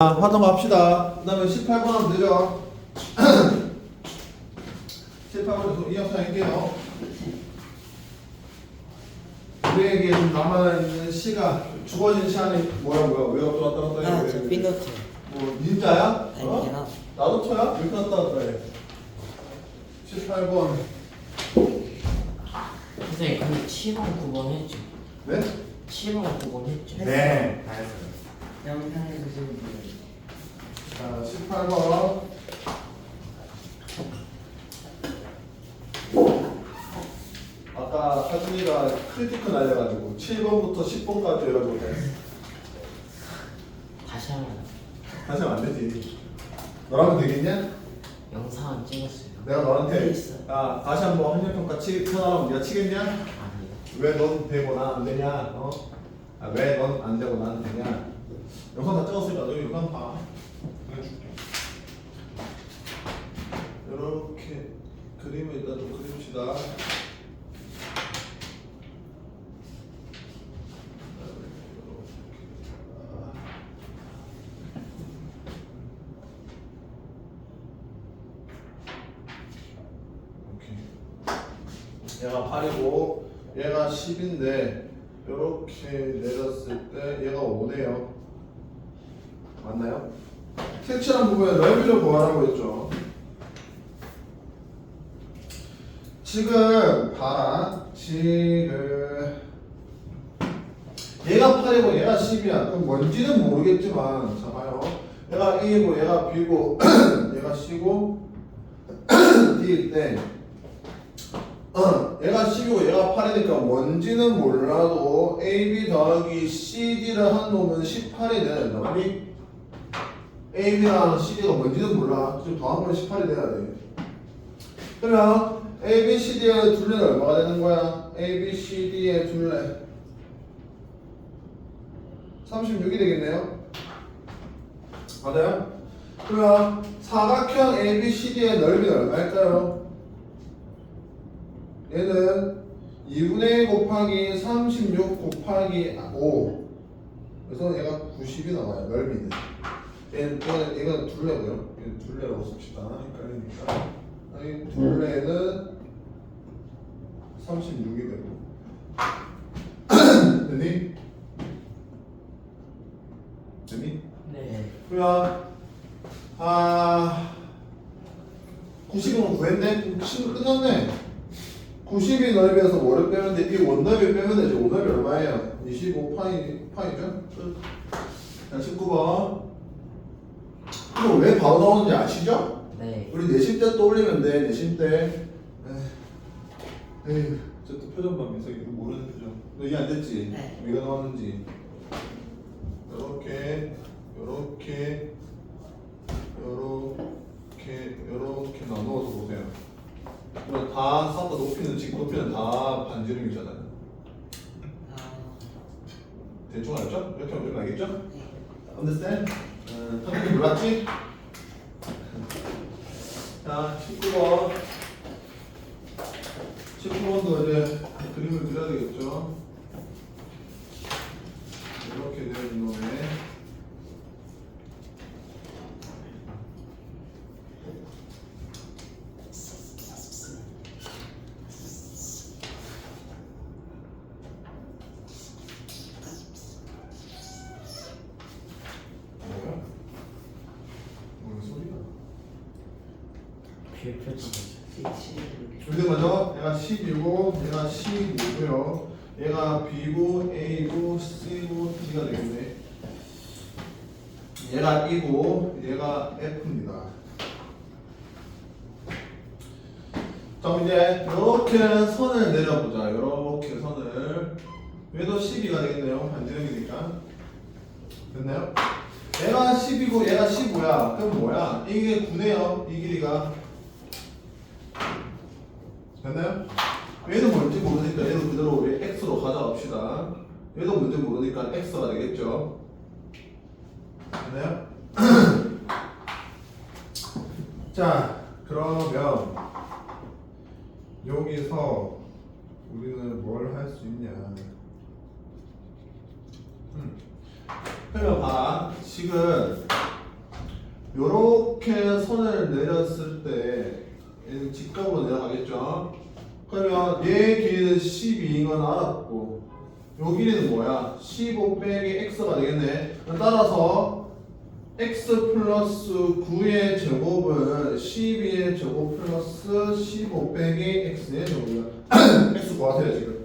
자, 하던 거 합시다. 그 다음에 18번 하면 되죠? 18번에서 이 영상 할게요. 우리에게 좀 남아있는 시간, 주어진 시간이 뭐야, 뭐야, 왜 왔다 갔다 아, 해? 저 왜? 빈노트. 뭐, 닌자야? 어? 아니요. 나도 쳐야? 왜 이렇게 왔다 갔다 해? 18번. 선생님 근데 7번 9번 했죠? 네? 7번 9번 했죠? 네. 다 했어요. 영상에서 지금 자, 18번. 아까 하준이가 크리티크 날려가지고 7번부터 10번까지 해가지고 다시 하면 다시 하면 안 되지. 너라면 되겠냐? 영상은 찍었어요 내가 너한테 있어. 야 다시 한번 학년평가 치 편하라면 네가 치겠냐? 아니요 왜 넌 되고 난 안 되냐? 어? 아, 왜 넌 안 되고 난 되냐? 영상 다 찍었으니까 너 영상 봐. 보내줄게. 이렇게 그림을 일단 좀 그립시다. 얘가 8이고 얘가 10인데 이렇게 내렸을 때 얘가 5네요. 맞나요? 색칠한 부분에 넓이를 구하라고 했죠. 지금 봐라. 지금 얘가 8이고 얘가 10이야. 그럼 뭔지는 모르겠지만 자 봐요. 얘가 A고 얘가 B고 얘가 C고 D일 때 어, 얘가 10이고 얘가 8이니까 뭔지는 몰라도 AB 더하기 CD를 한 놈은 18이 돼야 된다. AB랑 CD가 뭔지는 몰라. 지금 더한 건 18이 돼야 돼. 그러면 AB, CD의 둘레는 얼마가 되는 거야? AB, CD의 둘레. 36이 되겠네요. 맞아요? 그러면 사각형 ABCD의 넓이는 얼마일까요? 얘는 2분의 1 곱하기 36 곱하기 5 그래서 얘가 90이 나와요 넓이는 얘는 얘는 얘가 둘레고요 얘는 둘레라고 씁시다 헷갈리니까 아니 둘레는 36이 되고 됐니? 됐니? 네 그러면 아 90은 구했네? 90은 끝났네 90이 넓이에서 뭐를 빼면 돼? 이 원넓이 빼면 되지 원넓이 얼마예요? 25 파이, 파이죠? 끝. 자 19번 이거 왜 바로 나오는지 아시죠? 네. 우리 내신 때 떠올리면 돼 내신 때 에휴 저또 표정 봐 민석이 이거 모르는 표정 너 이해 안 됐지? 네. 왜가 나왔는지 요렇게 요렇게 요렇게 요렇게 나누어서 보세요 그럼 다 싹다 높이는 지금 높이는 다 반지름이잖아요 아, 대충 알죠? 이렇게 하면 좀 알겠죠? 네. understand? 음, 선생님 몰랐지? 자, 19번 19번도 이제 그림을 그려야 되겠죠? 이렇게 되어 있는 놈에 뭐야? 뭐 소리가 별표 찍었어요. 근데 먼저 얘가 10이고 얘가 15고요. 얘가 B고 A고 C고 D가 되겠네. 얘가 E고 얘가 F입니다. 자 이제 이렇게 선을 내려보자. 이렇게 선을. 얘도 12가 되겠네요. 반지름이니까. 됐나요? 얘가 10이고 얘가 15야? 그럼 뭐야? 이게 9네요. 이 길이가 됐나요? 얘는 뭔지 모르니까 얘도 그대로 우리 x로 가져갑시다. 얘도 뭔지 모르니까 x가 되겠죠. 됐나요? 자, 그러면 여기서 우리는 뭘 할 수 있냐? 음. 그러면 봐. 식은 요렇게 선을 내렸을 때 얘는 직각으로 내려가겠죠. 그러면 얘 길이는 12인 건 알았고 요 길이는 뭐야? 15 빼기 x가 되겠네. 따라서 x 플러스 9의 제곱은 12의 제곱 플러스 15 빼기 x의 제곱이야. x 구하세요 지금